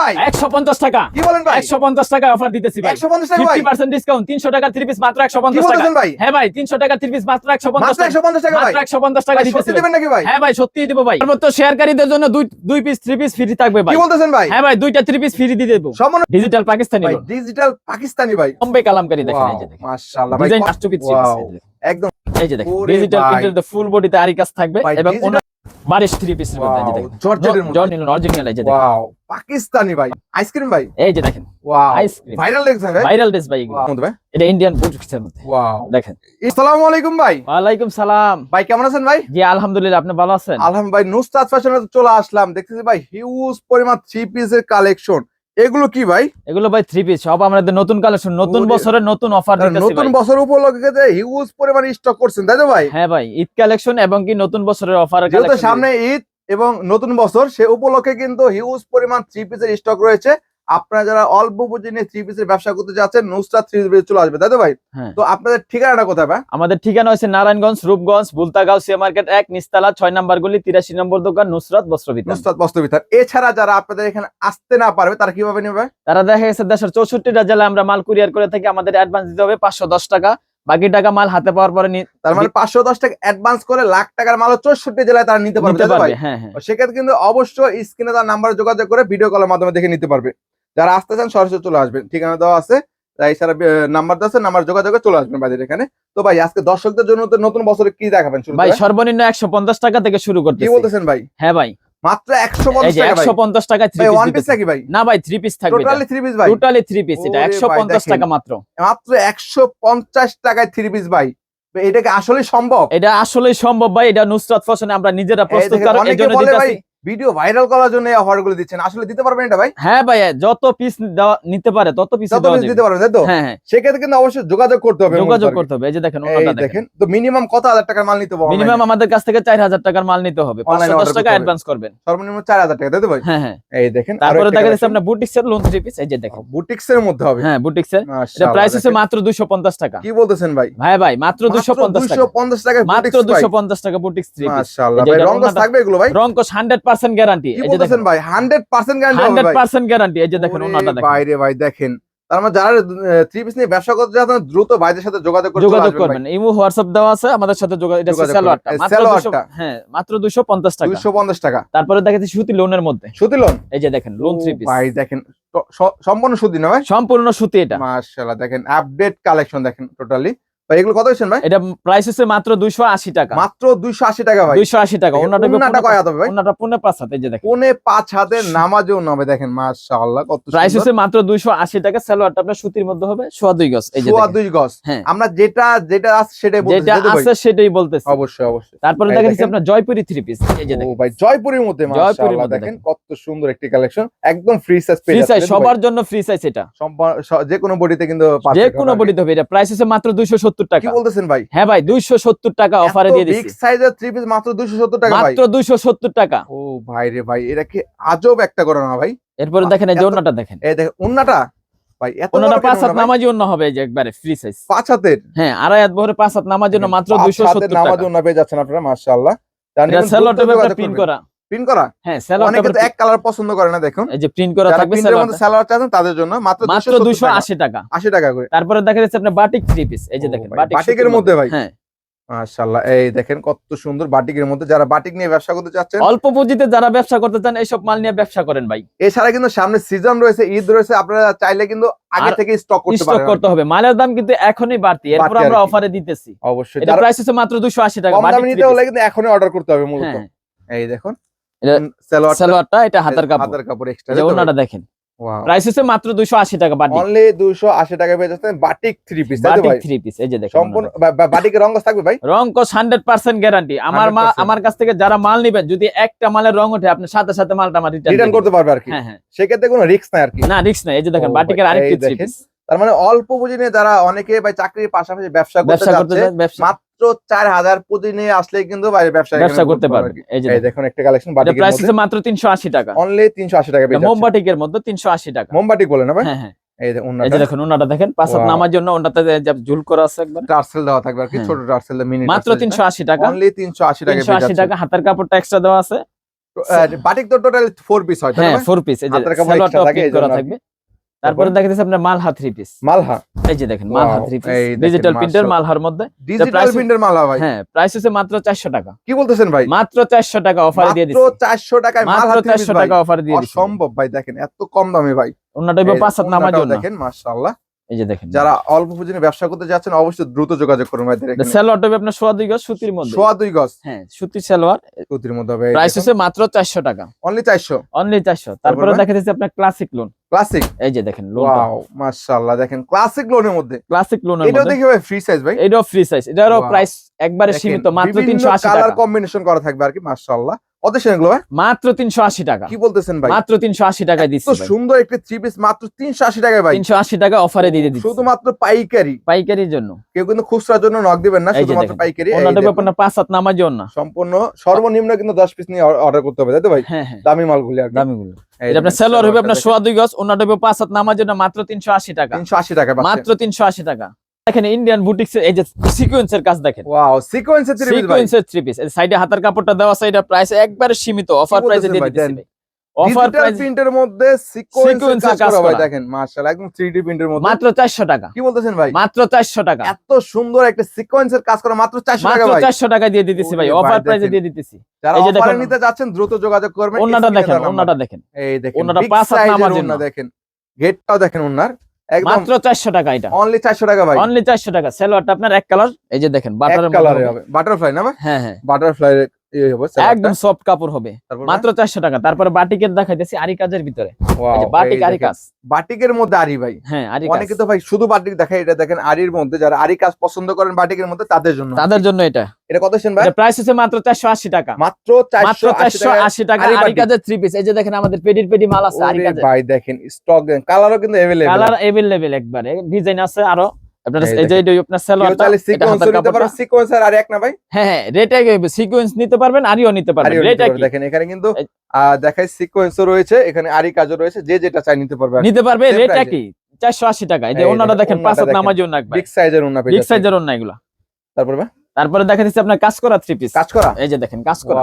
ভাই? একশো পঞ্চাশ টাকা। কি বলেন ভাই? একশো পঞ্চাশ টাকা অফার দিতেছি ভাই। একশো পঞ্চাশ টাকা ভাই? ডিসকাউন্ট পিস মাত্র টাকা। ভাই? হ্যাঁ ভাই তিনশো টাকা পিস মাত্র মাত্র টাকা। টাকা ভাই? মাত্র টাকা ভাই, দিতেছি সত্যি নাকি ভাই? হ্যাঁ ভাই সত্যি দিব ভাই। সর্বোচ্চ শেয়ারকারীদের জন্য দুই দুই পিস ফ্রি থাকবে ভাই। কি বলতেছেন ভাই? হ্যাঁ ভাই দুইটা পিস ফ্রি দিয়ে দেবো। ডিজিটাল পাকিস্তানি ভাই ডিজিটাল পাকিস্তানি ভাই। বম্বে কালামকারী দেখেন এই যে দেখেন। মাশাআল্লাহ ভাই design masterpiece three Wow, piece একদম এই যে দেখেন ডিজিটাল ভাই। প্রিন্টের ফুল বডিতে আরি কাজ থাকবে এবং বারিশ থ্রি পিস এই যে দেখেন। জর্জেটের মধ্যে। অরিজিনাল এই যে দেখেন। ওয়াও পাকিস্তানি ভাই আইসক্রিম ভাই? এই যে দেখেন ওয়াও আইসক্রিম ভাইরাল ভাই? ভাইরাল ড্রেস ভাই ভাই? এটা ইন্ডিয়ান বুটিক্সের মধ্যে। ওয়াও দেখেন। আসসালামু আলাইকুম ভাই। ওয়ালাইকুম সালাম। ভাই কেমন আছেন ভাই? জি আলহামদুলিল্লাহ আপনি ভালো আছেন? আলহামদুলিল্লাহ ভাই নুসরাত ফ্যাশনে চলে আসলাম। দেখতেছি ভাই হিউজ পরিমাণ থ্রি পিসের কালেকশন এগুলো কি ভাই? এগুলো ভাই থ্রি পিস সব আমাদের নতুন কালেকশন নতুন বছরের নতুন অফার দিতেছি নতুন বছর উপলক্ষে যে হিউজ পরিমাণ স্টক করছেন তাই তো ভাই? হ্যাঁ ভাই ঈদ কালেকশন এবং কি নতুন বছরের অফার যেহেতু সামনে ঈদ এবং নতুন বছর সে উপলক্ষে কিন্তু হিউজ পরিমাণ থ্রি পিসের স্টক রয়েছে। আপনারা যারা অল্প পুঁজি নিয়ে থ্রি পিসের ব্যবসা করতে যাচ্ছেন নুসরাত থ্রি পিস চলে আসবে তাই তো ভাই? হ্যাঁ। তো আপনাদের ঠিকানাটা কোথায় ভাই? আমাদের ঠিকানা হচ্ছে নারায়ণগঞ্জ রূপগঞ্জ বুলতাগাঁও সিয়া মার্কেট এক নিস্তালা ছয় নম্বর গলি তিরাশি নম্বর দোকান নুসরাত বস্ত্র বিতান নুসরাত বস্ত্রবিতার এছাড়া যারা আপনাদের এখানে আসতে না পারবে তারা কীভাবে নেবে তারা দেখা গেছে দেশের চৌষট্টিটা জেলায় আমরা মাল কুরিয়ার করে থাকি আমাদের অ্যাডভান্স দিতে হবে পাঁচশো দশ টাকা। বাকি টাকা মাল হাতে পাওয়ার পরে তার মানে পাঁচশো দশ টাকা অ্যাডভান্স করে লাখ টাকার মাল চৌষট্টি জেলায় তারা নিতে পারবে হ্যাঁ হ্যাঁ। সেক্ষেত্রে কিন্তু অবশ্যই স্ক্রিনে তার নাম্বার যোগাযোগ করে ভিডিও কলের মাধ্যমে দেখে নিতে পারবে। যারা আসতে চান সরাসরি চলে আসবেন। ঠিকানা দেওয়া আছে। তাই এছাড়া নাম্বার দেওয়া আছে নাম্বার যোগাযোগে চলে আসবেন বাইরের এখানে। তো ভাই আজকে দর্শকদের জন্য নতুন বছরে কি দেখাবেন ভাই সর্বনিম্ন একশো পঞ্চাশ টাকা থেকে শুরু কি বলতেছেন ভাই? হ্যাঁ ভাই। মাত্র টাকা ভাই। ওয়ান পিস নাকি ভাই? না ভাই থ্রি পিস থাকবে টোটালি থ্রি পিস ভাই। টোটালি থ্রি পিস এটা। টাকা মাত্র। মাত্র একশো পঞ্চাশ টাকায় থ্রি পিস ভাই। তো এটা কি আসলে সম্ভব? এটা সম্ভব ভাই। এটা নুসরাত আমরা নিজেরা প্রস্তুত দিতেছি। ভিডিও ভাইরাল করার জন্য অফারগুলো দিচ্ছেন। আসলে দিতে পারবেন এটা ভাই? হ্যাঁ ভাই যত পিস নিতে পারে তত পিস যত দেওয়া দিতে পারবেন তাই তো? হ্যাঁ হ্যাঁ। সেক্ষেত্রে কিন্তু অবশ্যই যোগাযোগ করতে হবে যোগাযোগ করতে হবে। এই যে দেখেন ওনাটা দেখেন। তো মিনিমাম কত হাজার টাকার মাল নিতে হবে মিনিমাম আমাদের কাছ থেকে চার হাজার টাকার মাল নিতে হবে। Online পাঁচশো দশ order টাকা অ্যাডভান্স করবেন। সর্বনিম্ন চার হাজার টাকা তাই তো ভাই? হ্যাঁ হ্যাঁ। এই দেখেন তারপরে দেখা যাচ্ছে আপনার বুটিক্স এর লোন থ্রি পিস এই যে দেখেন। বুটিক্স এর মধ্যে হবে? হ্যাঁ বুটিক্স এর এটা প্রাইস হচ্ছে মাত্র দুশো পঞ্চাশ টাকা। কি বলতেছেন ভাই? ভাই ভাই মাত্র দুশো পঞ্চাশ টাকা। 250 টাকা মাত্র দুশো পঞ্চাশ টাকা বুটিক্স থ্রি পিস মাশাআল্লাহ ভাই রং থাকবে এগুলো ভাই? রঙ্কশ হান্ড্রেড পার্সেন্ট গ্যারান্টি এই যে দেখেন। ভাই? 100% গ্যারান্টি হবে হান্ড্রেড ভাই পার্সেন্ট গ্যারান্টি এই যে দেখেন ওনাটা দেখেন। বাইরে ভাই দেখেন। তার মানে যারা থ্রি পিস নিয়ে ব্যবসা করতে যাচ্ছেন দ্রুত ভাইদের সাথে যোগাযোগ করে চলে যোগাযোগ করবেন। ইমো হোয়াটসঅ্যাপ দেওয়া আছে আমাদের সাথে যোগাযোগ এটা যোগাযোগ স্যালোয়ারটা মাত্র 200 হ্যাঁ মাত্র দুশো পঞ্চাশ টাকা। 250 টাকা। তারপরে দেখাচ্ছি সুতি লোনের মধ্যে। সুতি লোন এই যে দেখেন লোন থ্রি পিস ভাই দেখেন সম্পূর্ণ সুতি না ভাই? সম্পূর্ণ সুতি এটা। মাশাআল্লাহ দেখেন আপডেট কালেকশন দেখেন টোটালি ভাই এগুলো কত হচ্ছেন ভাই? এটা প্রাইস হচ্ছে মাত্র দুইশো আশি টাকা। মাত্র 280 টাকা ভাই। দুইশো আশি টাকা ওনাটা ওন্নাটা কয় হাত ভাই? ওনাটা পুনে পাঁচ হাতে যে দেখেন। পৌনে পাঁচ হাতের নামাজও নামে দেখেন মাশাআল্লাহ কত প্রাইস হচ্ছে মাত্র দুইশো আশি টাকা সালোয়ারটা আপনার সুতির মধ্যে হবে সোয়া দুই গজ এই যে সোয়া দেখেন। দুই গজ। হ্যাঁ। আমরা যেটা যেটা আছে সেটাই বলতেছি যেটা তাই তো ভাই? আছে সেটাই বলতেছি। অবশ্যই অবশ্যই। তারপরে দেখেন। আপনার জয়পুরি থ্রি পিস এই যে ও ভাই জয়পুরের মধ্যে মাশাআল্লাহ দেখেন কত সুন্দর একটি কালেকশন একদম ফ্রি সাইজ ফ্রি সাইজ সবার জন্য ফ্রি সাইজ এটা। যে কোনো বডিতে কিন্তু যে কোনো বডিতে হবে এটা প্রাইস হচ্ছে মাত্র কি টাকা। বলতেছেন ভাই? হ্যাঁ ভাই দুইশো সত্তর টাকা অফারে দিয়ে বিগ দিচ্ছি। সাইজের থ্রি পিস মাত্র 270 টাকা ভাই। মাত্র দুইশো সত্তর টাকা। ও ভাই রে ভাই এটা কি আজব একটা করে না ভাই। এরপরে দেখেন এই যে এত- দেখেন। এই দেখেন উন্নাটা ভাই এত পাঁচ হাত নামাজি হবে যে একবারে ফ্রি সাইজ পাঁচ হাতের? হ্যাঁ আড়াই হাত ভরে পাঁচ হাত জন্য মাত্র নামাজ পেয়ে যাচ্ছেন আপনারা মাশাআল্লাহ। প্রিন্ট করা। প্রিন্ট করা? হ্যাঁ অনেকে তো এক কালার পছন্দ করে না দেখুন। এই যে প্রিন্ট করা থাকবে প্রিন্টের মধ্যে সালোয়ারটা। সালোয়ার চাচ্ছেন তাদের জন্য মাত্র মাত্র 270 টাকা। আশি টাকা। 80 টাকা করে। তারপরে দেখা যাচ্ছে আপনার বাটিক থ্রি পিস এই যে দেখেন বাটিক বাটিকের মধ্যে ভাই? হ্যাঁ। মাশাআল্লাহ এই দেখেন কত সুন্দর বাটিকের মধ্যে। যারা বাটিক নিয়ে ব্যবসা করতে চাচ্ছেন অল্প পুঁজিতে যারা ব্যবসা করতে চান এইসব মাল নিয়ে ব্যবসা করেন ভাই। এছাড়া কিন্তু সামনে সিজন রয়েছে ঈদ রয়েছে আপনারা চাইলে কিন্তু আগে থেকে স্টক করতে স্টক করতে হবে। মালের দাম কিন্তু এখনই বাড়তি। এরপর আমরা অফারে দিতেছি। অবশ্যই। এটা যারা প্রাইস হচ্ছে মাত্র দুশো আশি টাকা বাটিক নিতে হলে কিন্তু এখনই অর্ডার করতে হবে মূলত। হ্যাঁ। এই দেখুন। এটা- সালোয়ারটা এটা হাতার কাপড়। হাতের কাপড় এক্সট্রা ওনাটা দেখেন। প্রাইস হচ্ছে মাত্র দুশো আশি টাকা বাটিক অনলি 280 টাকা পেয়ে যাচ্ছেন বাটিক থ্রি পিস তাই ভাই? থ্রি পিস এই যে দেখেন সম্পূর্ণ বা- বা- বাটিকের রং থাকবে ভাই? রং কোস হান্ড্রেড পার্সেন্ট গ্যারান্টি আমার মা আমার কাছ থেকে যারা মাল নিবেন যদি একটা মালের রং ওঠে আপনি সাথে সাথে মালটা আমার রিটার্ন করতে পারবে আর কি। হ্যাঁ হ্যাঁ। সেক্ষেত্রে কোনো রিস্ক নাই আর কি। না রিস্ক নাই। এই যে দেখেন বাটিকের আরেকটি এই থ্রি পিস তার মানে অল্প পুঁজি নিয়ে যারা অনেকে ভাই চাকরির পাশাপাশি ব্যবসা করতে ব্যবসা যাচ্ছে ব্যবসা মাত্র চার হাজার নিয়ে আসলে কিন্তু ব্যবসা ব্যবসা করতে কি। এই যে দেখুন একটা কালেকশন বাটিকের প্রাইস হচ্ছে মাত্র তিনশো আশি টাকা। অনলি 380 টাকা পেয়ে মোমবাটিকের মধ্যে তিনশো আশি টাকা। মোমবাটিক বলে না ভাই? হ্যাঁ হ্যাঁ। এই যে এই যে দেখুন ওনাটা দেখেন। পাঁচ নামার জন্য ওনাতে যে ঝুল করা আছে একবার। টার্সেল দেওয়া থাকবে আর কি হ্যাঁ। ছোট টার্সেল মিনি মাত্র তিনশো আশি টাকা। অনলি 380 টাকা টাকা হাতের কাপড়টা এক্সট্রা দেওয়া আছে। বাটিক তো টোটাল ফোর পিস হয় তাই হ্যাঁ না? পিস এই যে সালোয়ারটা করা থাকবে। তারপরে দেখা যাচ্ছে আপনার মালহা থ্রি পিস মালহা? এই যে দেখেন মালহা থ্রি পিস ডিজিটাল প্রিন্টার মালহার মধ্যে। ডিজিটাল প্রিন্টার মালহা ভাই। হ্যাঁ প্রাইস হচ্ছে মাত্র চারশো টাকা। কি বলতেছেন ভাই? মাত্র চারশো টাকা অফার দিয়ে মাত্র দিচ্ছি চারশো টাকায় মালহা মাত্র থ্রি পিস চারশো ভাই। টাকা অফার দিয়ে দিচ্ছি অসম্ভব ভাই দেখেন এত কম দামে ভাই। যে পাঁচ সাত নামাজ দেখেন মাশাআল্লাহ। এই যে দেখেন। যারা অল্প পুঁজি নিয়ে ব্যবসা করতে যাচ্ছেন অবশ্যই দ্রুত যোগাযোগ করুন ভাই এখানে সালোয়ারটা হবে আপনার সোয়া দুই গজ সুতির মধ্যে। সোয়া দুই গজ। হ্যাঁ সুতির সালোয়ার সুতির মধ্যে হবে প্রাইস হচ্ছে মাত্র চারশো টাকা। অনলি চারশো। অনলি চারশো। তারপরে ভাই? দেখা যাচ্ছে আপনার ক্লাসিক লোন ক্লাসিক এই যে দেখেন লোন ওয়াও মাশাআল্লাহ দেখেন ক্লাসিক লোনের মধ্যে। ক্লাসিক লোনের মধ্যে। দেখি ভাই ফ্রি সাইজ ভাই? এটাও ফ্রি সাইজ এটারও প্রাইস একবারে সীমিত মাত্র তিনশো আশি কালার টাকা। কম্বিনেশন করা থাকবে আর কি মাশাআল্লাহ। কত সেগুলো মাত্র টাকা। কি বলতেছেন ভাই? মাত্র তিনশো আশি টাকায় দিচ্ছি ভাই। সুন্দর একটি থ্রি পিস মাত্র তিনশো আশি টাকায় ভাই। টাকা অফারে দিয়ে দিচ্ছি। শুধুমাত্র পাইকারি। পাইকারির জন্য। কেউ কিন্তু খুচরার জন্য নক দিবেন না শুধুমাত্র পাইকারি পাঁচ সাত নামার জন্য সম্পূর্ণ সর্বনিম্ন কিন্তু দশ পিস নিয়ে অর্ডার করতে হবে তাই তো ভাই? হ্যাঁ হ্যাঁ। দামি মালগুলি আর কি। দামিগুলো। এটা আপনার দেখেন, হবে আপনার সোয়া দুই গজ অন্যটা হবে পাঁচ সাত নামার জন্য মাত্র তিনশো আশি টাকা। 380 টাকা মাত্র তিনশো আশি টাকা। দেখেন ইন্ডিয়ান বুটিক্স এই যে সিকোয়েন্সের কাজ দেখেন। ওয়াও সিকোয়েন্সের থ্রি পিস সিকোয়েন্সের থ্রি পিস সাইডে হাতের কাপড়টা দেওয়া এটা প্রাইস একবারে সীমিত। অফার প্রাইসে দিয়ে দিচ্ছি অফার প্রাইস প্রিন্টের মধ্যে সিকোয়েন্সের কাজ করা ভাই দেখেন মাশাআল্লাহ একদম 3D প্রিন্টের মধ্যে। মাত্র চারশো টাকা। কি বলতেছেন ভাই? মাত্র চারশো টাকা। এত সুন্দর একটা সিকোয়েন্সের কাজ করা মাত্র 400 টাকা মাত্র ভাই। চারশো টাকা দিয়ে দিতেছি ভাই। অফার প্রাইসে দিয়ে দিতেছি। যারা অফারে দেখেন। নিতে যাচ্ছেন দ্রুত যোগাযোগ করবেন। অন্যটা দেখেন অন্যটা দেখেন। এই দেখেন ওন্নাটা পাঁচ হাত ওন্না জন্য। দেখেন। গেটটাও দেখেন ওন্নার। একদম মাত্র চারশো টাকা এটা। অনলি 400 টাকা ভাই। অনলি চারশো টাকা। সেলোয়ারটা আপনার এক কালার এই যে দেখেন কালারে হবে। বাটারফ্লাই না হ্যাঁ হ্যাঁ। বাটারফ্লাই একদম সফট কাপড় হবে তারপর মাত্র চারশো টাকা তারপরে বাটিকের দেখাইতেছি আরি কাজের ভিতরে Wow, এই যে বাটিক এই আরি দেখেন। কাজ বাটিকের মধ্যে আরি ভাই হ্যাঁ আরি অনেকে কাজ তো ভাই শুধু বাটিক দেখায় এটা দেখেন আরির মধ্যে যারা আরি কাজ পছন্দ করেন বাটিকের মধ্যে তাদের জন্য তাদের জন্য এটা এটা কত সেন ভাই এটা প্রাইস হচ্ছে মাত্র চারশো আশি টাকা মাত্র মাত্র 480 চারশো টাকা আশি টাকা আরি আরি বাটিক। কাজের থ্রি পিস এই যে দেখেন আমাদের পেডির পেডি মাল আছে আরি ওরে কাজের ভাই দেখেন স্টক দেন কালারও কিন্তু अवेलेबल কালার এভেলেবেল একবারে ডিজাইন আছে আরো আপনার এই এই যে আপনার কেউ সেলোয়ারটা চাইলে এটা সিকোয়েন্স নিতে পারো। কাপড়টা সিকোয়েন্স আর এক না ভাই? হ্যাঁ হ্যাঁ রেট সিকোয়েন্স নিতে পারবেন আরিও নিতে পারবেন আরিও রেট দেখেন এখানে কিন্তু সিকোয়েন্সও রয়েছে এখানে আরি কাজও রয়েছে যে যেটা চাই নিতে পারবে নিতে পারবে রেট একই টাকা। এই যে এই দেখেন, পাঁচ হাত বিগ সাইজের বিগ সাইজের এগুলো। তারপরে তারপরে দেখা যাচ্ছে আপনার কাজ করা থ্রি পিস কাজ করা এই যে দেখেন কাজ করা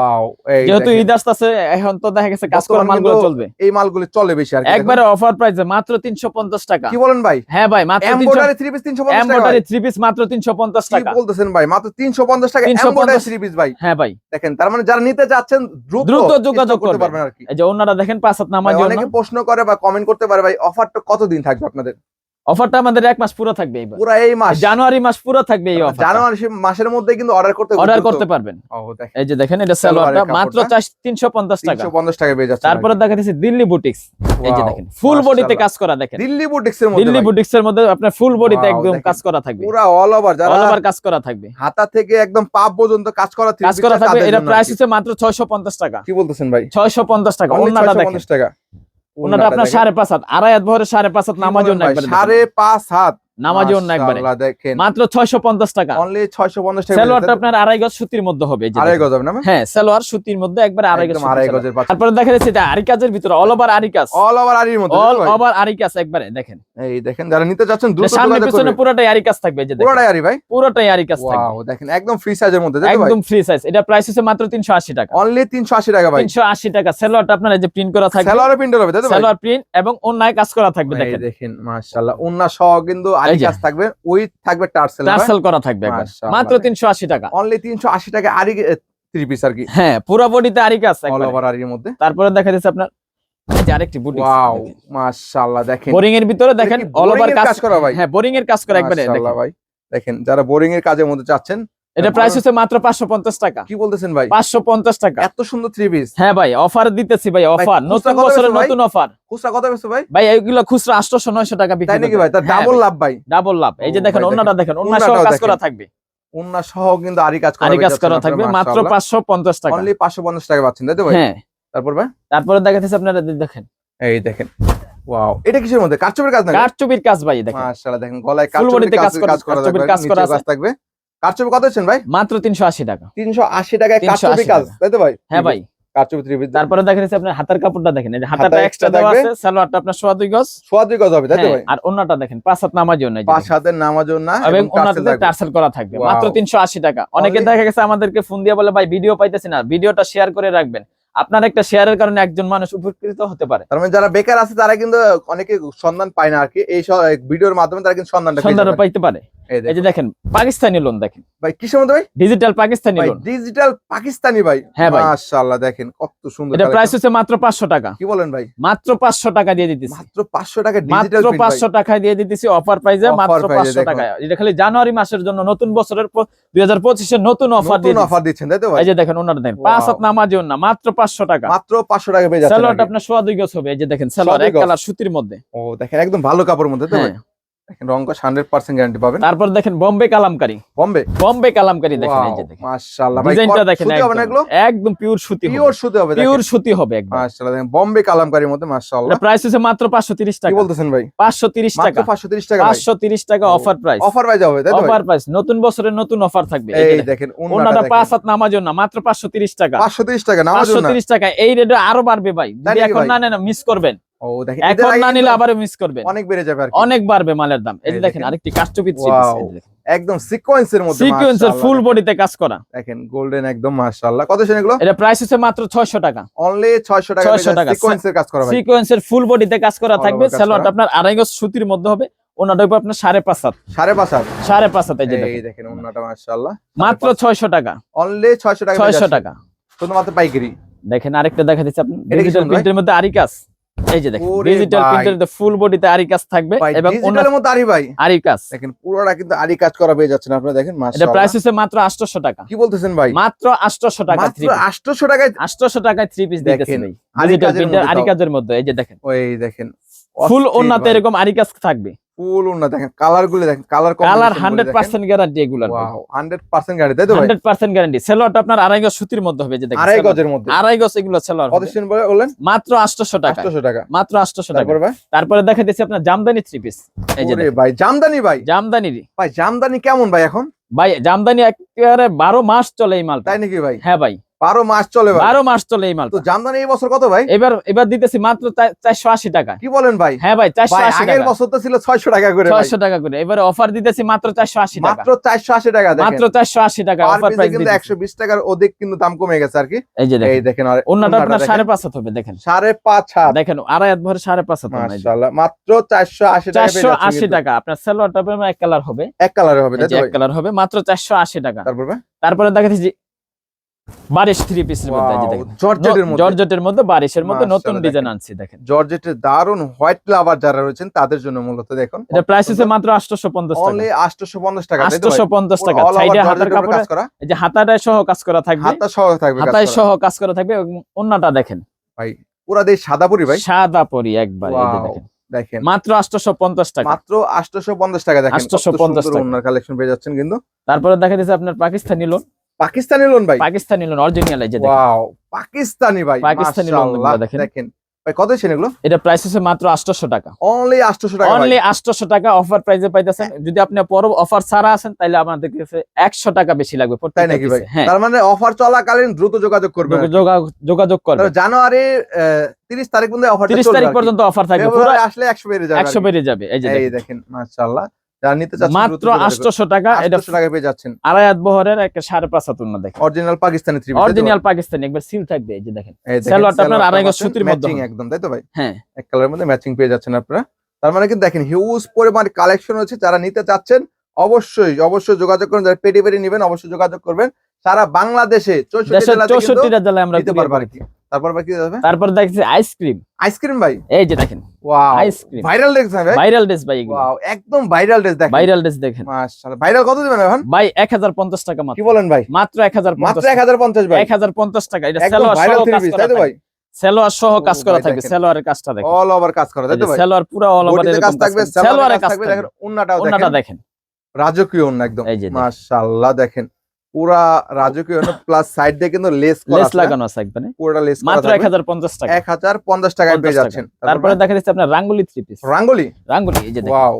এই যেহেতু ঈদ আসতেছে এখন তো দেখা গেছে কাজ করা মালগুলো চলবে। এই মালগুলি চলে বেশি আর একবারে অফার প্রাইসে মাত্র তিনশো পঞ্চাশ টাকা। দেখুন। কি বলেন ভাই? হ্যাঁ ভাই মাত্র এমব্রয়ডারি থ্রি পিস 350 টাকা এম্বয়ডারি ভাই। থ্রি পিস মাত্র তিনশো পঞ্চাশ কি টাকা। বলতেছেন ভাই? মাত্র 350 টাকা 350 এমব্রয়ডারি থ্রি পিস ভাই। হ্যাঁ ভাই। দেখেন তার মানে যারা নিতে যাচ্ছেন দ্রুত দ্রুত যোগাযোগ করতে। পারবেন আর কি। এই যে অন্যরা দেখেন পাঁচ হাত জন্য। অনেকে প্রশ্ন করে বা কমেন্ট করতে পারে ভাই অফারটা কতদিন থাকবে আপনাদের? অফারটা আমাদের এক মাস পুরো থাকবে এইবার। পুরো এই মাস। জানুয়ারি মাস পুরো থাকবে এই অফার জানুয়ারি মাসের মধ্যে কিন্তু অর্ডার করতে অর্ডার করতে পারবেন। এই যে দেখেন এটা সালোয়ারটা মাত্র কাপড়টা। তিনশো পঞ্চাশ টাকা। 350 টাকা পেয়ে যাচ্ছে তারপরে দেখা যাচ্ছে দিল্লি বুটিক্স এই যে দেখেন ফুল বডিতে। কাজ করা দেখেন। দিল্লি বুটিক্স এর মধ্যে দিল্লি। বুটিক্স এর মধ্যে আপনার ফুল বডিতে একদম কাজ করা থাকবে। পুরা অল ওভার যারা অল ওভার কাজ করা থাকবে। হাতা থেকে একদম পা পর্যন্ত কাজ করা three কাজ করা থাকবে এটা প্রাইস হচ্ছে মাত্র ছয়শো পঞ্চাশ টাকা। কি বলতেছেন ভাই? ছয়শো পঞ্চাশ টাকা Only অন্যটা দেখেন। 650 টাকা। অন্যটা আপনার। সাড়ে পাঁচ হাত আড়াই হাত ভরে সাড়ে পাঁচ হাত নামাজ সাড়ে পাঁচ হাত। নামাজ অন্য একবারে মাত্র ছয়শো পঞ্চাশ টাকা। অনলি ছয়শো পঞ্চাশ টাকা সালোয়ারটা আপনার আড়াই গজ সুতির মধ্যে হবে যে আড়াই গজ হবে না হ্যাঁ সালোয়ার সুতির মধ্যে একবার আড়াই গজ আড়াই গজের পাচ্ছেন তারপরে দেখা যাচ্ছে এটা আরি কাজের ভিতরে অল ওভার আরি কাজ অল ওভার আরির মধ্যে অল? ওভার আরি কাজ একবারে দেখেন। এই দেখেন যারা নিতে যাচ্ছেন দ্রুত সামনে পিছনে পুরোটাই আরি কাজ থাকবে যে পুরোটাই আরি ভাই। পুরোটাই আরি কাজ থাকবে। ওয়াও দেখেন একদম ফ্রি সাইজের মধ্যে তাই একদম ফ্রি সাইজ এটা প্রাইস হচ্ছে মাত্র তিনশো আশি টাকা। অনলি তিনশো আশি টাকা ভাই। তিনশো আশি টাকা। সেলোয়ারটা আপনার এই যে প্রিন্ট করা থাকবে। স্যালোয়ারে প্রিন্টার হবে তাই ভাই? সেলোয়ার প্রিন্ট এবং অন্যায় কাজ করা থাকবে দেখেন। দেখেন মাশাআল্লাহ উন্না সহ কিন্তু আরি। কাজ থাকবে ওই থাকবে টার্সেল টার্সেল করা থাকবে মাত্র তিনশো আশি টাকা। অনলি তিনশো আশি টাকা আরি থ্রি পিস আর কি। হ্যাঁ পুরো বডিতে আরি কাজ অল ওভার আরির মধ্যে। তারপরে দেখা যাচ্ছে আপনার এই যে আরেকটি বুটিক ওয়াও মাশাআল্লাহ দেখেন। বোরিং এর ভিতরে দেখেন অল ওভার কাজ করা ভাই? হ্যাঁ বোরিং এর কাজ করা একবারে দেখেন। ভাই। দেখেন যারা বোরিং এর কাজের মধ্যে চাচ্ছেন এটা প্রাইস হচ্ছে মাত্র পাঁচশো পঞ্চাশ টাকা। কি বলতেছেন ভাই? পাঁচশো পঞ্চাশ টাকা। এত সুন্দর থ্রি পিস হ্যাঁ ভাই অফার দিতেছি ভাই অফার নতুন বছরের নতুন অফার খুচরা কত বেচছো ভাই? ভাই এইগুলো খুচরা আটশোশো নয়শো টাকা বিক্রি তাই নাকি ভাই? তার ডাবল লাভ ভাই। ডাবল লাভ। এই যে দেখেন অন্যটা দেখেন। অন্য সহ কাজ করা থাকবে। উন্না সহ কিন্তু আরি কাজ করা আরি কাজ করা থাকবে মাত্র পাঁচশো পঞ্চাশ টাকা। অনলি পাঁচশো পঞ্চাশ টাকা পাচ্ছেন তাই তো ভাই? হ্যাঁ। তারপর ভাই? তারপরে দেখা যাচ্ছে আপনারা দেখেন। এই দেখেন। ওয়াও এটা কিসের মধ্যে? কারচুপির কাজ না কারচুপির কাজ ভাই দেখেন। মাশাআল্লাহ দেখেন। গলায় কারচুপির কাজ করা থাকবে। কারচুপি কত হচ্ছেন ভাই? মাত্র তিনশো আশি টাকা। তিনশো আশি টাকায় কারচুপি কাজ তাই তো ভাই? হ্যাঁ ভাই। তারপরে দেখা যাচ্ছে আপনার হাতার কাপড়টা দেখেন এই যে হাতাটা এক্সট্রা দেওয়া আছে সালোয়ারটা আপনার সোয়া দুই গজ। সোয়া দুই গজ হবে তাই তো হ্যাঁ, ভাই? আর দেখেন পাঁচ হাত নামার জন্য পাঁচ হাতের নামাজও না এবং টার্সেল। করা থাকবে মাত্র তিনশো আশি টাকা। অনেকে দেখা গেছে আমাদেরকে ফোন দিয়ে বলে ভাই ভিডিও পাইতেছি না ভিডিওটা শেয়ার করে রাখবেন। আপনার একটা শেয়ারের কারণে একজন মানুষ উপকৃত হতে পারে। তার মানে যারা বেকার আছে তারা কিন্তু অনেকে সন্ধান পায় না আর কি। এই ভিডিওর মাধ্যমে তারা কিন্তু সন্ধানটা পেয়ে সন্ধান পাইতে পারে। এই। যে দেখেন পাকিস্তানি লোন দেখেন। ভাই কিসের মধ্যে ভাই? Digital Pakistani lawn digital Pakistani ভাই? হ্যাঁ ভাই। মাশাআল্লাহ দেখেন কত সুন্দর এটা প্রাইস হচ্ছে মাত্র পাঁচশো টাকা। কি বলেন ভাই? মাত্র পাঁচশো টাকা দিয়ে দিতেছি। মাত্র 500 টাকা ডিজিটাল মাত্র পাঁচশো টাকা দিয়ে দিতেছি অফার প্রাইসে মাত্র price এ পাঁচশো দেখুন। টাকা এটা খালি জানুয়ারি মাসের জন্য নতুন বছরের দুই হাজার পঁচিশের নতুন অফার দিয়ে নতুন অফার দিচ্ছেন তাই তো ভাই? এই যে দেখেন ওনার দেন পাঁচ. হাত নামাজি না মাত্র পাঁচশো টাকা। মাত্র 500 টাকা পেয়ে যাচ্ছেন আপনার সোয়া দুই গজ হবে এই যে দেখেন এক। কালার সুতির মধ্যে। ও দেখেন একদম ভালো কাপড়ের মধ্যে তো ভাই? রং কস 100% গ্যারান্টি পাবেন। তারপর দেখেন বোম্বে কালামকারি। বম্বে? বোম্বে কালামকারি দেখেন এই যে দেখেন। মাশাআল্লাহ। ভাই ডিজাইনটা দেখেন সুতি হবে না এগুলো? একদম একদম পিওর সুতি পিওর সুতি হবে পিওর সুতি হবে একদম। মাশাআল্লাহ দেখেন বম্বে কালামকারীর মধ্যে মাশাআল্লাহ। এটা প্রাইস হচ্ছে মাত্র পাঁচশো তিরিশ কি টাকা। বলতেছেন ভাই? পাঁচশো তিরিশ মাত্র টাকা। 530 টাকা টাকা অফার প্রাইস অফার ভাই যাবে তাই তো অফার প্রাইস নতুন বছরের নতুন অফার থাকবে। এই দেখেন। দেখেন। ওনাটা পাঁচ হাত নামার জন্য মাত্র পাঁচশো তিরিশ টাকা। 530 টাকা পাঁচশো তিরিশ টাকা এই রেটে আরও বাড়বে ভাই। যদি এখন ভাই? না মিস করবেন। ও দেখেন এখন না নিলে আবারও মিস করবেন। অনেক বেড়ে যাবে আর কি। অনেক বাড়বে মালের দাম। এই দেখেন দেখেন। আরেকটি কাস্টপি Wow. একদম সিকোয়েন্সের মধ্যে সিকুয়েন্সের ফুল বডিতে কাজ করা। দেখেন গোল্ডেন একদম মাশাআল্লাহ। কত সেন এগুলো? এটা প্রাইস হচ্ছে মাত্র ছয়শো টাকা। অনলি 600 টাকা সিকোয়েন্সের কাজ করা ভাই। সিকুয়েন্সের ফুল বডিতে কাজ করা থাকবে। সালোয়ারটা আপনার আড়াই গজ সুতির মধ্যে হবে। ওনাটা হবে আপনার সাড়ে পাঁচ হাত। সাড়ে পাঁচ হাত। সাড়ে পাঁচ হাত এই দেখেন। মাশাআল্লাহ। মাত্র ছয়শো টাকা। অনলি 600 টাকা ছয়শো টাকা। শুধুমাত্র পাইকারি। দেখেন আরেকটা দেখা দিচ্ছি আপনি এটা ডিজিটাল প্রিন্টের মধ্যে আরি কাজ এই যে দেখেন ডিজিটাল প্রিন্টারে ফুল বডিতে আরি কাজ থাকবে এবং ডিজিটালের মতো আরি ভাই। আরি কাজ। দেখেন পুরোটা কিন্তু আরি কাজ করা পেয়ে যাচ্ছেন আপনারা দেখেন এটা প্রাইস হচ্ছে মাত্র আটশোশো টাকা। কি বলতেছেন ভাই? মাত্র আটশোশো টাকা থ্রি মাত্র 800 টাকায় আটশোশো টাকায় থ্রি পিস দিতেছেন ভাই। ডিজিটাল প্রিন্টার মধ্যে আরি কাজের মধ্যে এই যে দেখেন। ওই দেখেন ফুল ওনাতে এরকম আরি কাজ থাকবে। ফুল ওন্না দেখেন কালারগুলো দেখেন। Colour colour hundred percent guarantee এগুলো ওয়াও 100% গাড়ি তাই তো হান্ড্রেড পার্সেন্ট গ্যারান্টি সেলোয়ারটা আপনার আড়াই গজ সুতির মধ্যে হবে যে আড়াই। গজের মধ্যে। আড়াই গজ এগুলো সেলোয়ার কত সেন বলে বললেন মাত্র আটশোশো টাকা 800 টাকা। মাত্র আটশোশো টাকা তারপর ভাই? তারপরে দেখা দিচ্ছি আপনার জামদানি থ্রি পিস এই যে ভাই জামদানি ভাই। জামদানি। ভাই জামদানি কেমন ভাই এখন? ভাই জামদানি একেবারে বারো মাস চলে এই মাল তাই নাকি ভাই? হ্যাঁ ভাই। বারো মাস চলে ভাই। বারো মাস চলে এই তো জামদানি এই বছর কত ভাই? এবার এবার দিতেছি মাত্র চারশো আশি টাকা। কি বলেন ভাই? হ্যাঁ ভাই চারশো ভাই আশি আগের বছর তো ছিল ছয়শো টাকা করে ভাই। ছয়শো টাকা করে। এবারে অফার দিতেছি মাত্র চারশো আশি টাকা। মাত্র চারশো আশি টাকা দেখেন। চারশো আশি টাকা অফার প্রাইস কিন্তু একশো বিশ টাকার অধিক কিন্তু দাম কমে গেছে আর কি। এই যে এই দেখেন দেখেন আর অন্যটা আপনার দেখেন। সাড়ে পাঁচ হাত হবে দেখেন। সাড়ে পাঁচ হাত। দেখেন আড়াই হাত ভরে সাড়ে পাঁচ হাত হবে, এই যে। মাশাআল্লাহ মাত্র চারশো আশি টাকা পেয়ে চারশো যাচ্ছেন আশি কিন্তু। টাকা। আপনার সেলোয়ারটা আপনার এক কালার হবে। এক কালারে হবে এক কালার হবে মাত্র চারশো আশি টাকা। তারপর তারপরে দেখাচ্ছি বারিশ থ্রি পিসের মধ্যে জর্জেটের মধ্যে? জর্জেটের মধ্যে বারিশের মধ্যে নতুন ডিজাইন আনছি দেখেন। জর্জেটের দারুণ হোয়াইট লাভার যারা রয়েছেন তাদের জন্য মূলত দেখুন এটা প্রাইস হচ্ছে মাত্র আটশোশো পঞ্চাশ টাকা। অনলি আটশোশো পঞ্চাশ টাকা তাই তো ভাই? আটশোশো পঞ্চাশ পুরো টাকা। সাইডে হাতার কাপড়ে এই যে সহ কাজ করা থাকবে। হাতটা সহ থাকবে হাতায় সহ কাজ করা থাকবে এবং অন্যটা দেখেন। পুরা দেশ সাদা পুরি ভাই? সাদা পরি একবার এই দেখেন। দেখেন। মাত্র আটশোশো পঞ্চাশ টাকা। মাত্র আটশোশো পঞ্চাশ টাকা দেখেন। 850 টাকা। ওনার কালেকশন পেয়ে যাচ্ছেন কিন্তু। তারপরে দেখা দিচ্ছে আপনার পাকিস্তানি লোন পাকিস্তানি লোন ভাই। পাকিস্তানি লোন অরিজিনাল এই যে দেখেন। ওয়াও পাকিস্তানি ভাই পাকিস্তানি লোনগুলো দেখেন। দেখেন। ভাই কত ছিল এগুলো? এটা প্রাইস হচ্ছে মাত্র আটশোশো টাকা। অনলি আটশোশো টাকা অনলি আটশোশো টাকা অফার প্রাইসে পাইতেছেন। যদি আপনি পর অফার ছাড়া আছেন তাহলে আমাদের কাছে একশো টাকা বেশি লাগবে তাই নাকি ভাই? হ্যাঁ। তার মানে অফার চলাকালীন দ্রুত যোগাযোগ করবেন যোগাযোগ করবে তাহলে জানুয়ারি তিরিশ তারিখ পর্যন্ত অফার তিরিশ তারিখ পর্যন্ত অফার থাকবে। পুরো আসলে একশো বেড়ে যাবে একশো আর কি। বেড়ে যাবে। এই যে। দেখেন মাশাআল্লাহ। যারা নিতে চাচ্ছেন মাত্র আটশোশো টাকা এটা আটশো টাকা পেয়ে যাচ্ছেন। আড়াই হাত বহরের একটা সাড়ে পাঁচ দেখেন। Original Pakistani three original Pakistani একবার সিল থাকবে এই যে দেখেন। সালোয়ারটা আপনার আড়াই গজ সুতির মধ্যে ম্যাচিং একদম তাই তো ভাই? হ্যাঁ। এক কালারের মধ্যে ম্যাচিং পেয়ে যাচ্ছেন আপনারা। তার মানে কিন্তু দেখেন হিউজ পরিমাণ কালেকশন হচ্ছে যারা নিতে চাচ্ছেন অবশ্যই অবশ্যই যোগাযোগ করুন। যারা পেটি পেটি নেবেন অবশ্যই যোগাযোগ করবেন। সারা বাংলাদেশে চৌষট্টি জেলায় আমরা নিতে পারব আর কি। তারপর ভাই যাবে? তারপর দেখছি আইসক্রিম আইসক্রিম ভাই? এই যে দেখেন ওয়াও আইসক্রিম ভাইরাল ভাই ভাইরাল ড্রেস ভাই এগুলো। ওয়াও একদম ভাইরাল ড্রেস দেখেন। ভাইরাল ড্রেস দেখেন। মাশাআল্লাহ ভাইরাল কত দিবেন এখন? ভাই এক হাজার পঞ্চাশ টাকা কি মাত্র বলেন ভাই? মাত্র মাত্র ভাই। টাকা। এটা সেলোয়ার ভাইরাল থ্রি পিস তাই তো ভাই? সেলোয়ার সহ কাজ করা সেলোয়ারের কাজটা দেখেন। অল ওভার কাজ করা তাই তো ভাই? সেলোয়ার পুরো অল ওভার কাজ থাকবে সেলোয়ারের কাজ থাকবে দেখেন ওন্নাটা দেখেন। রাজকীয় একদম। মাশাআল্লাহ দেখেন। পুরা রাজকীয় প্লাস সাইড দিয়ে কিন্তু লেস লেস লাগানো আছে একবারে। পুরোটা লেস মাত্র এক হাজার পঞ্চাশ টাকা। এক হাজার পঞ্চাশ টাকায় পেয়ে। যাচ্ছেন। তারপরে? দেখা যাচ্ছে আপনার রাঙ্গুলি থ্রি পিস রাঙ্গলি? রাঙ্গুলি এই যে দেখেন। ওয়াও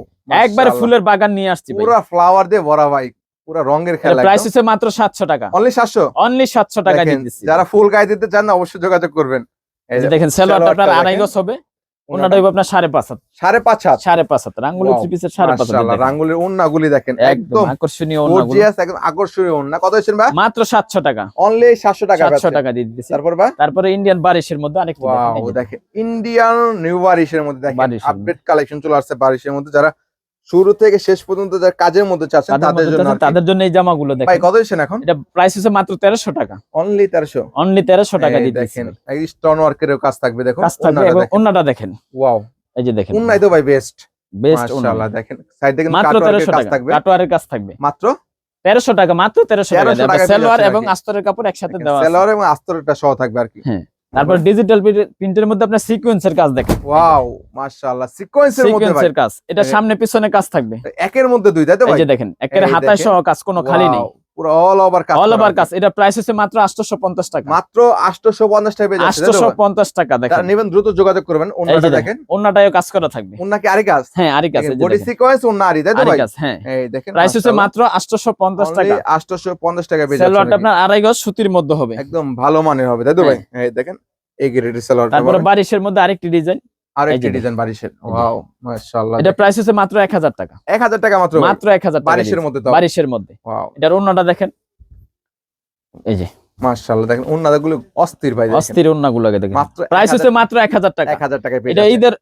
একবারে ফুলের বাগান নিয়ে আসছি পুরা ফ্লাওয়ার দিয়ে ভরা ভাই। পুরা রঙের খেলা প্রাইস হচ্ছে মাত্র সাতশো টাকা। অনলি সাতশো? অনলি সাতশো টাকা দিয়ে দিচ্ছি যারা ফুল গায়ে দিতে চান অবশ্যই যোগাযোগ করবেন। এই যে দেখেন সেলোয়ারটা আপনার আড়াই। গজ হবে। ওনাটা হইব আপনার সাড়ে পাঁচ হাত। সাড়ে পাঁচ হাত। সাড়ে পাঁচ হাত। রাঙ্গুলি থ্রি পিসের সাড়ে পাঁচ হাত দেখেন। রাঙ্গুলির ওন্নাগুলি দেখেন। একদম আকর্ষণীয় ওন্নাগুলো। একদম আকর্ষণীয় ওন্না কত হচ্ছেন ভাই? মাত্র সাতশো টাকা। অনলি সাতশো টাকা সাতশো পাচ্ছেন। টাকা দিয়ে দিতেছি। তারপর ভাই? তারপরে ইন্ডিয়ান বারিশের মধ্যে অনেক। দেখেন। ইন্ডিয়ান নিউ বারিশের মধ্যে দেখেন। আপডেট কালেকশন চলে আসছে বারিশের মধ্যে। যারা শুরু থেকে শেষ পর্যন্ত যারা কাজের মধ্যে চাচ্ছেন তাদের জন্য তাদের জন্য এই জামাগুলো দেখেন ভাই দেখেন। কত হচ্ছেন এখন? এটা প্রাইস হচ্ছে মাত্র তেরোশো টাকা। অনলি তেরোশো। অনলি তেরোশো টাকা দিতেছি দেখেন এই স্টোন ওয়ার্কের কাজ থাকবে দেখুন কাজ থাকবে এবং ওন্নাটা দেখেন। ওয়াও এই যে দেখেন। উন্নাই তো ভাই বেস্ট বেস্ট মাশাআল্লাহ দেখেন সাইড মাত্র কাটওয়ার্কের কাজ থাকবে। কাটোয়ারের কাজ থাকবে। মাত্র? তেরোশো টাকা মাত্র তেরোশো টাকা। 1300 টাকা সেলোয়ার এবং আস্তরের কাপড় একসাথে দেওয়া আছে। সেলর এবং আস্তরটা সহ থাকবে আর কি। তারপর ডিজিটাল প্রিন্টের মধ্যে আপনার সিকোয়েন্সের কাজ দেখেন। ওয়াও মাশাআল্লাহ সিকোয়েন্সের মধ্যে ভাই। সিকোয়েন্সের কাজ। এটা সামনে পিছনে কাজ থাকবে। একের মধ্যে দুই তাই তো এই যে দেখেন একের হাতায় সহ কাজ কোনো খালি নেই। পুরো অল ওভার কাজ অল ওভার কাজ। এটা প্রাইস হচ্ছে মাত্র আটশোশো পঞ্চাশ টাকা। মাত্র 850 টাকা পেয়ে যাচ্ছে ভাই? টাকা দেখেন। নেবেন দ্রুত যোগাযোগ করবেন দেখেন কাজ করা থাকবে। কি কাজ? হ্যাঁ বডি সিকোয়েন্স আরি তাই তো ভাই? হ্যাঁ। এই দেখেন প্রাইস হচ্ছে মাত্র আটশোশো পঞ্চাশ টাকা। 850 টাকা পেয়ে সেলোয়ারটা আপনার আড়াই গজ সুতির মধ্যে হবে। একদম ভালো মানের হবে তাই তো ভাই? এই দেখেন এই গ্রেডের সেলোয়ারটা তারপরে বারিশের মধ্যে আরেকটি ডিজাইন আর একটি ডিজাইন বারিশের। ওয়াও মাশাআল্লাহ। এটা প্রাইস হচ্ছে মাত্র এক হাজার টাকা। 1000 টাকা মাত্র। মাত্র এক হাজার টাকা বারিশের মধ্যে তো। বারিশের মধ্যে। ওয়াও এটার অন্যটা দেখেন। এই যে। মাশাআল্লাহ দেখেন ওন্নাগুলো অস্থির ভাই দেখেন। অস্থির অন্যগুলো দেখেন। মাত্র প্রাইস হচ্ছে মাত্র এক হাজার টাকা। 1000 টাকায় এটা ঈদের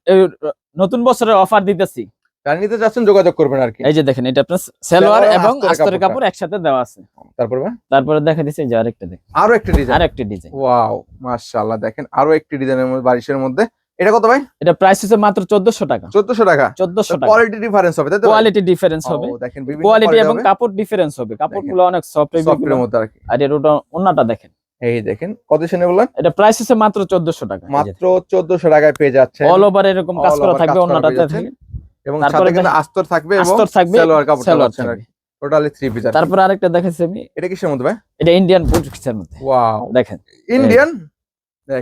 নতুন বছরের অফার দিতেছি। যারা নিতে চাচ্ছেন যোগাযোগ করবেন আর কি। এই যে দেখেন এটা আপনার সেলোয়ার এবং আস্তরের কাপড় একসাথে দেওয়া আছে। তারপর? তারপরে দেখা দিচ্ছে যে আরেকটা দেখ আরও একটা ডিজাইন আরেকটি ডিজাইন ওয়াও মাশাআল্লাহ দেখেন আরও একটি ডিজাইনের মধ্যে বারিশের মধ্যে। এটা কত ভাই? এটা প্রাইস হচ্ছে মাত্র চোদ্দশো টাকা। 1400 টাকা। চোদ্দশো টাকা। কোয়ালিটি ডিফারেন্স হবে তাই তো কোয়ালিটি ডিফারেন্স হবে। দেখেন বিভিন্ন কোয়ালিটি এবং কাপড় ডিফারেন্স হবে। কাপড়গুলো অনেক সফট সফটের মধ্যে আর কি। আর এর ওটা অন্যটা দেখেন। এই দেখেন কত শুনে বললেন? এটা প্রাইস হচ্ছে মাত্র চোদ্দশো টাকা। মাত্র 1400 টাকায় পেয়ে যাচ্ছে অল ওভার এরকম কাজ করা থাকবে যাচ্ছেন। এবং সাথে কিন্তু আস্তর থাকবে এবং থাকবে সালোয়ার কাপড় সালোয়ার আর থাকবে। টোটালি থ্রি পিস তারপর আরেকটা দেখাচ্ছি আমি। এটা কিসের মধ্যে ভাই? এটা ইন্ডিয়ান বুটিক্সের মধ্যে। ওয়াও দেখেন। ইন্ডিয়ান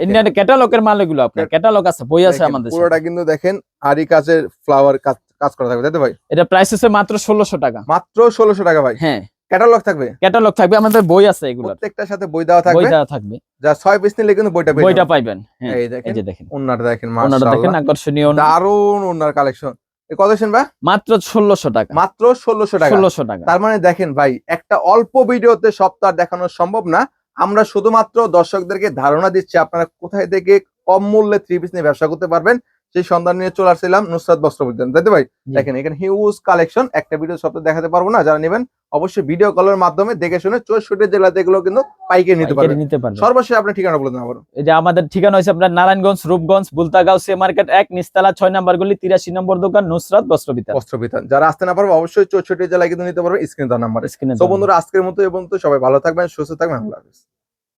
ইন্ডিয়ান ক্যাটালগের মাল এগুলো আপনার ক্যাটালগ আছে বই আছে আমাদের পুরোটা কিন্তু দেখেন আরি কাজের ফ্লাওয়ার কাজ করা থাকবে তাই তো ভাই? এটা প্রাইস হচ্ছে মাত্র ষোলোশো টাকা। মাত্র 1600 টাকা ভাই। হ্যাঁ। ক্যাটালগ থাকবে? ক্যাটালগ থাকবে আমাদের বই আছে এগুলো প্রত্যেকটার সাথে বই দেওয়া বই দেওয়া থাকবে। যা ছয় পিস নিলে কিন্তু বইটা পেয়ে বইটা। পাইবেন হ্যাঁ এই এই দেখেন যে দেখেন। দেখেন ওনাটা দেখেন আকর্ষণীয়। দারুণ ওনার কালেকশন কত শুন ভাই? মাত্র ষোলোশো টাকা। মাত্র 1600 টাকা। ষোলোশো টাকা। তার মানে দেখেন ভাই একটা অল্প ভিডিওতে সব তো আর দেখানো সম্ভব না। আমরা শুধুমাত্র দর্শকদেরকে ধারণা দিচ্ছি আপনারা কোথায় থেকে কম মূল্যে থ্রি পিস নিয়ে ব্যবসা করতে পারবেন। সেই সন্ধান নিয়ে চলে আসছিলাম নুসরাত বস্ত্র বিজ্ঞান তাই তো ভাই? দেখেন এখানে হিউজ কালেকশন একটা ভিডিও সব দেখাতে পারব না যারা নেবেন অবশ্যই ভিডিও কলের মাধ্যমে দেখে শুনে চৌষট্টি জেলাতে এগুলো কিন্তু পাইকে নিতে পারবেন। নিতে পারবেন। সর্বশেষ আপনি ঠিকানা বলে দেন আবারও। এই যে আমাদের ঠিকানা হয়েছে আপনার নারায়ণগঞ্জ রূপগঞ্জ বুলতাগাঁও সে মার্কেট এক নিস্তালা ছয় নাম্বার গলি তিরাশি নম্বর দোকান নুসরাত বস্ত্র বিতান বস্ত্র বিতান যারা আসতে না পারবে অবশ্যই চৌষট্টি জেলায় কিন্তু নিতে পারবে স্ক্রিন দেওয়ার নাম্বার। স্ক্রিনে তো বন্ধুরা আজকের মতো এবং তো সবাই ভালো থাকবেন সুস্থ থাকবেন আল্লাহ হাফিজ।